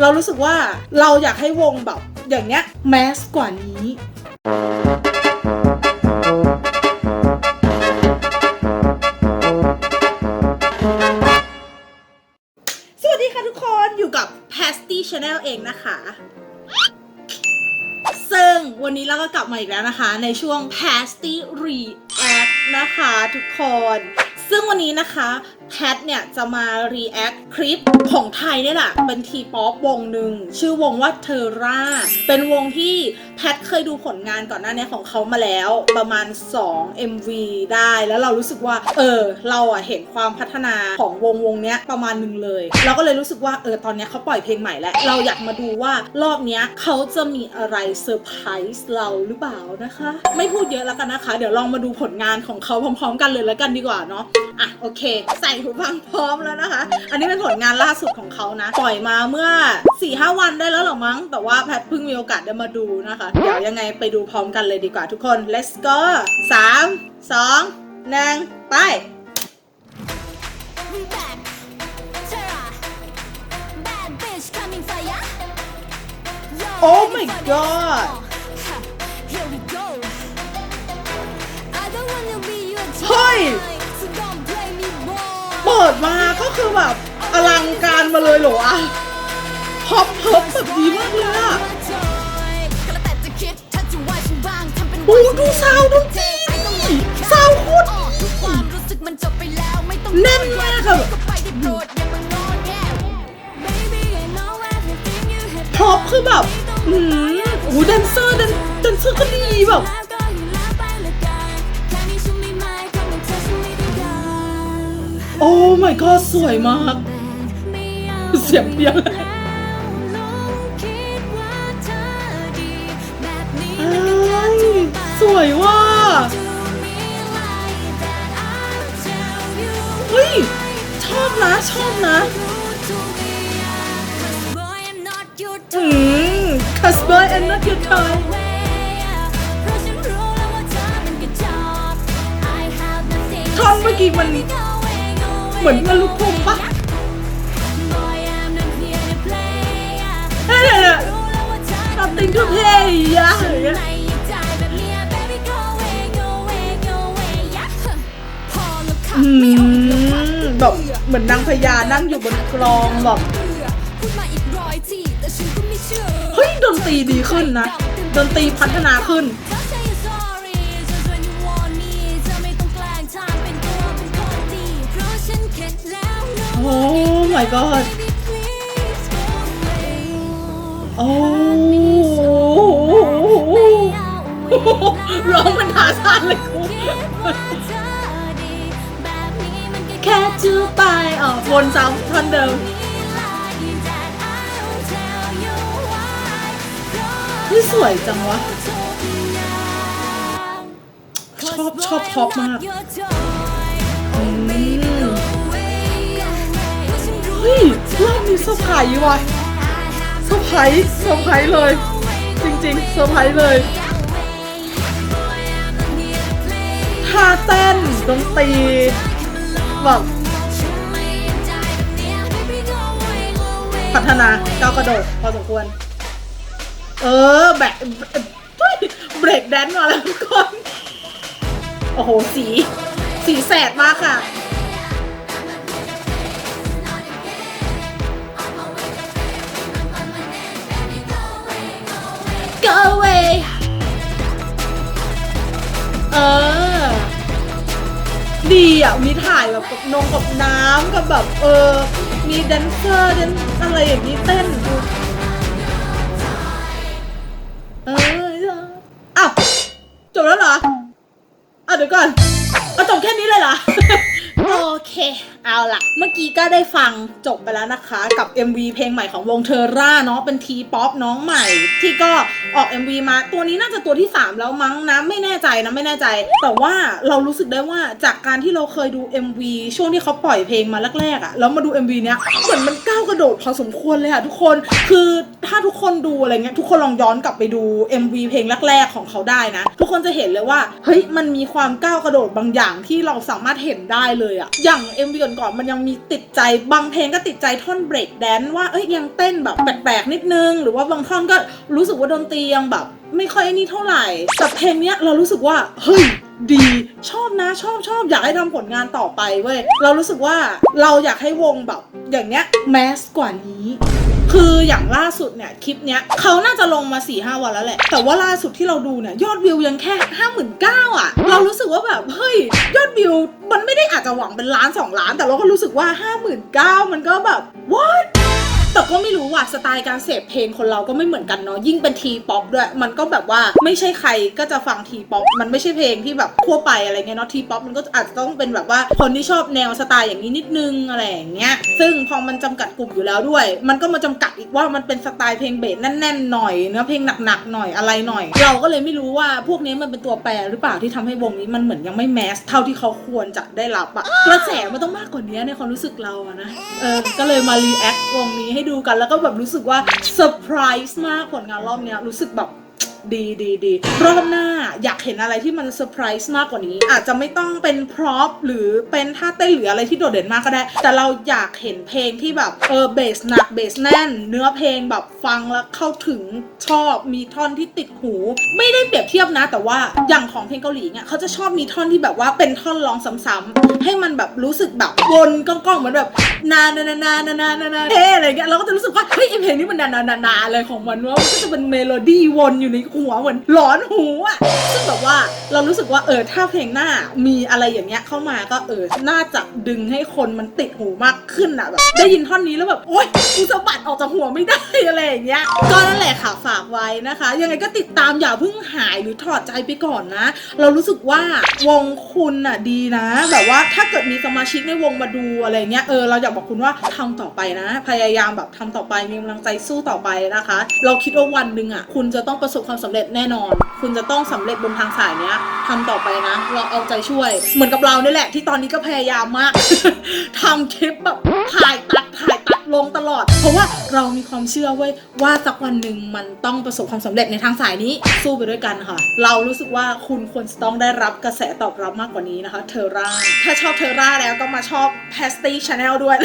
เรารู้สึกว่าเราอยากให้วงแบบอย่างเนี้ยแมสกว่านี้ สวัสดีค่ะทุกคนอยู่กับ Pasty Channel เองนะคะ ซึ่งวันนี้เราก็กลับมาอีกแล้วนะคะ ในช่วง Pasty React นะคะทุกคน ซึ่งวันนี้นะคะ แพทเนี่ยจะมา react คลิปของไทยเนี่ยแหละ เป็นทีป๊อปวงหนึ่ง ชื่อวงว่าเทอร่า เป็นวงที่แพทเคยดูผลงานก่อนหน้านี้ของเขามาแล้วประมาณ 2 MV ได้แล้วเรารู้สึกว่า เออ เราอะเห็นความพัฒนาของวงวงเนี้ยประมาณหนึ่งเลย เราก็เลยรู้สึกว่าเออตอนเนี้ยเขาปล่อยเพลงใหม่แล้ว เราอยากมาดูว่ารอบเนี้ยเขาจะมีอะไรเซอร์ไพรส์เราหรือเปล่านะคะ ไม่พูดเยอะแล้วกันนะคะ เดี๋ยวลองมาดูผลงานของเขาพร้อมๆ กันเลยแล้วกันดีกว่าเนาะอะโอเค ใส่หูฟังพร้อมแล้วนะคะ อันนี้เป็นผลงานล่าสุดของเขานะ ปล่อยมาเมื่อ4-5วันได้แล้วหรอมั้ง แต่ว่าแพทเพิ่งมีโอกาสได้มาดูนะคะ เดี๋ยวยังไงไปดูพร้อมกันเลยดีกว่าทุกคน let's go 3 2 1 ไป We back, Tara. Bad bitch coming for ya. Yo, Oh ready my for the God. ดมาก็คือแบบอลังการมาเลยเหรอวะพอปเพิบแบบดีมากเลยอะป็นโอ้ดูซาวด์ดนตรีดิซาวโคตรอ๋อทุกความรู้สึกมันจบไปแน่นมากอะก็ไปได้โปรดอย่ามางอแง Baby I know everything you have พร็อพคือแบบอืมโอ้โหแดนเซอร์ดนแดนเซอร์ก็ดีแบบ โอ้ my god สวยมาก เสียงเดียวเลยลองคิดว่าเธอดีแบบนี้อ้ามันก็แค่ยทั่วไปสวยว่ะเฮ้ย ชอบนะ ชอบนะ to be Cause boy I'm not your อื type ม cause boy and not your toy ท่อนเมื่อกี้มัน เหมือนมันลูกทุ่งปะ Boy I'm not here to play เฮ้ยเนี่ยตัดติงทุกเพลงอะอย่างเงี้ยไม่อยากจ่ายแบบเนี้ย baby go away go away go away อย่าพอแล้วค่ะอืไม่เอาอีกแบบเหมือนนางพญานั่งอยู่บนกลองแบบเชื่อเฮ้ยดนตรีดีขึ้นนะดนตรีพัฒนาขึ้น my god โอ้ไม่เอาเวลาร้องมันหาทานเลยกูคิดว่าเธอดีแค่จูไปอ๋อวนซ้ำท่อนเดิม นี่สวยจังวะ ชอบชอบพ็อปมาก เซอร์ไพรส์ว่ะเซอร์ไพรส์เซอร์ไพรส์เลย จริงๆเซอร์ไพรส์เลยท่าเต้นดนตรีแบบพัฒนาก้าวกระโดดพอสมควร เออแบกเฮ้ยเบรกแดนซ์มาแล้วทุกคน โอ้โห สี สีแสดมากค่ะ ดีอะ มีถ่ายแบบกับนงกับน้ำกับแบบเออ มีแดนเซอร์แดนอะไรอย่างนี้เต้น เอาล่ะเมื่อกี้ก็ได้ฟังจบไปแล้วนะคะกับ MV เพลงใหม่ของวงเทอร่าเนาะเป็นทีป๊อปน้องใหม่ ที่ก็ออก MV มาตัวนี้น่าจะตัวที่ 3 แล้วมั้งนะไม่แน่ใจนะไม่แน่ใจ แต่ว่าเรารู้สึกได้ว่าจากการที่เราเคยดู MV ช่วงที่เขาปล่อยเพลงมาแรกๆอะ่ะแล้วมาดู MV เนี้ยเหมือนมันก้าวกระโดดพอสมควรเลยอะทุกคนคือถ้าทุกคนดูอะไรเงี้ยทุกคนลองย้อนกลับไปดู MV เพลงแรกๆของเขาได้นะ ทุกคนจะเห็นเลยว่าเฮ้ยมันมีความก้าวกระโดดบางอย่างที่เราสามารถเห็นได้เลยอะอย่าง MV ก่อนๆมันยังมีติดใจบางเพลงก็ติดใจท่อนเบรกแดนว่าเอ้ยยังเต้นแบบแปลกๆนิดนึง หรือว่าบางท่อนก็รู้สึกว่าดนตรียังแบบ ไม่ค่อยอนี่เท่าไหร่แต่เพลงเนี้ยเรารู้สึกว่าเฮ้ยดีชอบนะชอบชอบอยากให้ทำผลงานต่อไปเว้ยเรารู้สึกว่าเราอยากให้วงแบบ อย่างเนี้ยแมสกว่านี้ คืออย่างล่าสุดเนี่ยคลิปเนี้ยเขาน่าจะลงมา4ี่ห้าวันแล้วแหละ แต่ว่าล่าสุดที่เราดูเนี่ยยอดวิวยังแค่ห้าหมื่นเก้าอะ เรารู้สึกว่าแบบเฮ้ยยอดวิวมันไม่ได้อาจจะหวังเป็นล้าน 2 ล้าน แต่เราก็รู้สึกว่าห้าหมื่นเก้ามันก็แบบ what แต่ก็ไม่รู้ว่าสไตล์การเสพเพลงคนเราก็ไม่เหมือนกันเนาะยิ่งเป็นทีป๊อปด้วย มันก็แบบว่าไม่ใช่ใครก็จะฟังทีป๊อปมันไม่ใช่เพลงที่แบบทั่วไปอะไรเงี้ยเนาะทีป๊อปมันก็อาจจะต้องเป็นแบบว่าคนที่ชอบแนวสไตล์อย่างนี้นิดนึงอะไรอย่างเงี้ยซึ่งพอมันจำกัดกลุ่มอยู่แล้วด้วย มันก็มาจำกัดอีกว่ามันเป็นสไตล์เพลงเบสแน่นๆหน่อยเนื้อเพลงหนักๆหน่อยอะไรหน่อย เราก็เลยไม่รู้ว่าพวกนี้มันเป็นตัวแปรหรือเปล่าที่ทำให้วงนี้มันเหมือนยังไม่แมสเท่าที่เขาควรจะได้รับอะกระแสมันต้องมากกว่านี้ในความรู้สึกเราอะนะเออก็เลยมารีแอควงนี้ให้ดูกัน แล้วก็แบบรู้สึกว่าเซอร์ไพรส์มากผลงานรอบเนี้ยรู้สึกแบบ ดีดีดีรอบหน้าอยากเห็นอะไรที่มันเซอร์ไพรส์มากกว่านี้ อาจจะไม่ต้องเป็นพร็อพหรือเป็นท่าเต้นหรืออะไรที่โดดเด่นมากก็ได้ แต่เราอยากเห็นเพลงที่แบบเออเบสหนักเบสแน่น เนื้อเพลงแบบฟังแล้วเข้าถึงชอบมีท่อนที่ติดหู ไม่ได้เปรียบเทียบนะ แต่ว่าอย่างของเพลงเกาหลีเนี่ยเขาจะชอบมีท่อนที่แบบว่าเป็นท่อนร้องซ้ำๆให้มันแบบรู้สึกแบบวนก้องๆเหมือนแบบนานานานานานานาเฮ้อะไรเงี้ยเราก็จะรู้สึกว่าเฮ้ยเพลงนี้มันนานานาเลยของมันว่ามันก็จะเป็นเมโลดี้วนอยู่ในหัวเหมือนหลอนหูอะซึ่งแบบว่า เรารู้สึกว่าเออถ้าเพลงหน้ามีอะไรอย่างเงี้ยเข้ามาก็เออน่าจะดึงให้คนมันติดหูมากขึ้นอะแบบได้ยินท่อนนี้แล้วแบบโอ๊ยกูสะบัดออกจากหัวไม่ได้อะไรอย่างเงี้ยก็นั่นแหละค่ะฝากไว้นะคะ ยังไงก็ติดตามอย่าเพิ่งหายหรือถอดใจไปก่อนนะ เรารู้สึกว่าวงคุณน่ะดีนะ แบบว่าถ้าเกิดมีสมาชิกในวงมาดูอะไรเงี้ยเออเราอยากบอกคุณว่าทำต่อไปนะ พยายามแบบทำต่อไปมีกำลังใจสู้ต่อไปนะคะ เราคิดว่าวันหนึ่งอะคุณจะต้องประสบความสำเร็จแน่นอน คุณจะต้องสำเร็จบนทางสายเนี้ยทำต่อไปนะ เราเอาใจช่วย เหมือนกับเราเนี่ยแหละ ที่ตอนนี้ก็พยายามมาก ทำคลิปแบบถ่ายตัดถ่ายตัดลงตลอด เพราะว่าเรามีความเชื่อเว้ยว่าสักวันหนึ่งมันต้องประสบความสำเร็จในทางสายนี้สู้ไปด้วยกันค่ะ เรารู้สึกว่าคุณควรจะต้องได้รับกระแสตอบรับมากกว่านี้นะคะ เทอร่า ถ้าชอบเทอร่าแล้วก็มาชอบ p a s t y Channel ด้วย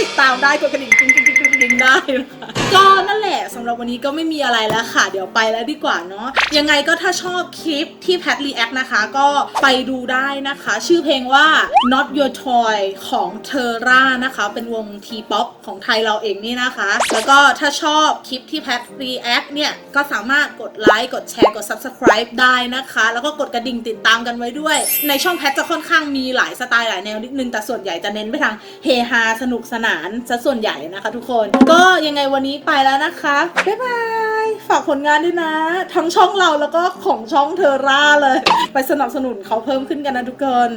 ติดตามได้กดกระดิ่งกริ๊งกริ๊งกริ๊งกริ๊งได้นะคะ ก็นั่นแหละสำหรับวันนี้ก็ไม่มีอะไรแล้วค่ะ เดี๋ยวไปแล้วดีกว่าเนาะยังไงก็ถ้าชอบคลิปที่แพท React นะคะ ก็ไปดูได้นะคะ ชื่อเพลงว่า Not Your Toy ของเทอร่านะคะ เป็นวง T-POP ของไทยเราเองนี่นะคะ แล้วก็ถ้าชอบคลิปที่แพท React เนี่ย ก็สามารถกดไลค์กดแชร์กด Subscribe ได้นะคะ แล้วก็กดกระดิ่งติดตามกันไว้ด้วย ในช่องแพทจะค่อนข้างมีหลายสไตล์หลายแนวนิดนึงแต่ส่วนใหญ่จะเน้นไปทางเฮฮาสนุกสนานซะส่วนใหญ่นะคะ ทุกคน ก็ยังไงวันนี้ไปแล้วนะคะ บ๊ายบาย ฝากผลงานด้วยนะ ทั้งช่องเราแล้วก็ของช่องเทอร่าเลย ไปสนับสนุนเขาเพิ่มขึ้นกันนะทุกคน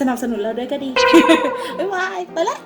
สนับสนุนเราด้วยก็ดี บ๊ายบาย ไปละ